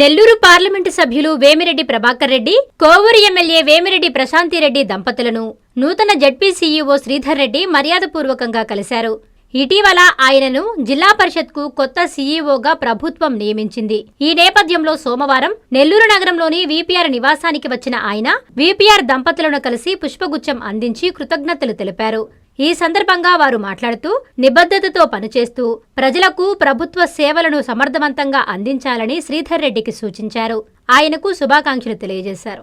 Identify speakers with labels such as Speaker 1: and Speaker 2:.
Speaker 1: Nellore parliament సభ్యులు Vemireddy Prabhakar Reddy Kovur MLA Vemireddy Prashanthi Reddy దంపతులను నూతన జడ్పీ సీఈఓ శ్రీధర్ రెడ్డి మర్యాదపూర్వకంగా కలిశారు. ఇటీవల ఆయనను జిల్లా పరిషత్కు కొత్త సీఈఓగా ప్రభుత్వం నియమించింది. ఈ నేపథ్యంలో సోమవారం నెల్లూరు నగరంలోని వీపీఆర్ నివాసానికి వచ్చిన ఆయన వీపీఆర్ దంపతులను కలిసి పుష్పగుచ్చం అందించి కృతజ్ఞతలు తెలిపారు. ఈ సందర్భంగా వారు మాట్లాడుతూ నిబద్ధతతో పనిచేస్తూ ప్రజలకు ప్రభుత్వ సేవలను సమర్థవంతంగా అందించాలని శ్రీధర్ రెడ్డికి సూచించారు. ఆయనకు శుభాకాంక్షలు తెలియజేశారు.